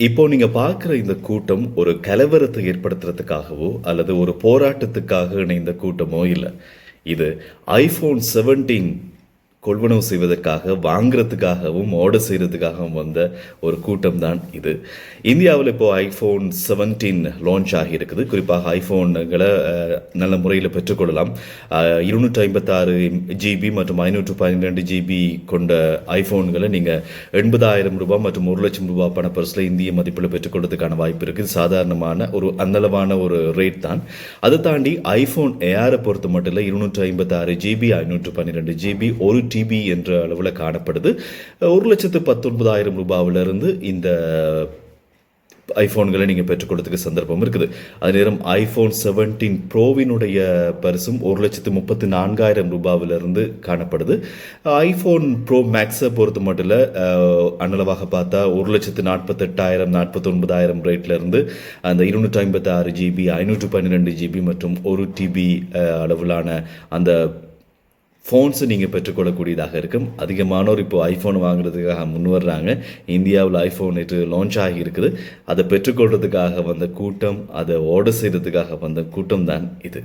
இப்போ நீங்க பார்க்குற இந்த கூட்டம் ஒரு கலவரத்தை ஏற்படுத்துறதுக்காகவோ அல்லது ஒரு போராட்டத்துக்காக இணைந்த கூட்டமோ இல்லை. இது ஐஃபோன் செவன்டீன் கொள்வனவு செய்வதற்காக வாங்குறதுக்காகவும் ஆர்டர் செய்கிறதுக்காகவும் வந்த ஒரு கூட்டம் தான் இது. இந்தியாவில் இப்போது ஐஃபோன் செவன்டீன் லான்ச் ஆகியிருக்குது. குறிப்பாக ஐஃபோன்களை நல்ல முறையில் பெற்றுக்கொள்ளலாம். இருநூற்றி ஐம்பத்தாறு ஜிபி மற்றும் ஐநூற்று பன்னிரெண்டு ஜிபி கொண்ட ஐஃபோன்களை நீங்கள் எண்பதாயிரம் ரூபாய் மற்றும் ஒரு லட்சம் ரூபாய் பண பரிசில் இந்திய மதிப்பில் பெற்றுக்கொள்றதுக்கான வாய்ப்பு இருக்குது சாதாரணமான ஒரு அந்தளவான ஒரு ரேட் தான். அதை தாண்டி ஐஃபோன் ஏஆரை பொறுத்த மட்டும் இல்லை இருநூற்றி ஐம்பத்தாறு ஜிபி ஐநூற்று பன்னிரெண்டு ஜிபி ஒரு டிபி என்ற அளவில் காணப்படுது. ஒரு லட்சத்து பத்தொன்பதாயிரம் ரூபாவிலிருந்து இந்த ஐஃபோன்களை நீங்கள் பெற்றுக்கொள்றதுக்கு சந்தர்ப்பம் இருக்குது. அதே நேரம் ஐஃபோன் செவன்டீன் ப்ரோவினுடைய பரிசும் ஒரு லட்சத்து முப்பத்தி நான்காயிரம் ரூபாவிலிருந்து காணப்படுது. ஐஃபோன் ப்ரோ மேக்ஸை பொறுத்த மட்டும் இல்லை அன்னளவாக பார்த்தா ஒரு லட்சத்து நாற்பத்தெட்டாயிரம் நாற்பத்தொன்பதாயிரம் ரேட்லேருந்து அந்த இருநூற்றி ஐம்பத்தாறு ஜிபி ஐநூற்று பன்னிரெண்டு ஜிபி மற்றும் ஒரு டிபி அளவிலான அந்த ஃபோன்ஸு நீங்கள் பெற்றுக்கொள்ளக்கூடியதாக இருக்கும். அதிகமானோர் இப்போ ஐஃபோன் வாங்குறதுக்காக முன் வர்றாங்க இந்தியாவில் ஐஃபோன் நேற்று லான்ச் ஆகி இருக்குது அதை பெற்றுக்கொள்றதுக்காக வந்த கூட்டம் அதை ஆர்டர் செய்கிறதுக்காக வந்த கூட்டம் தான் இது.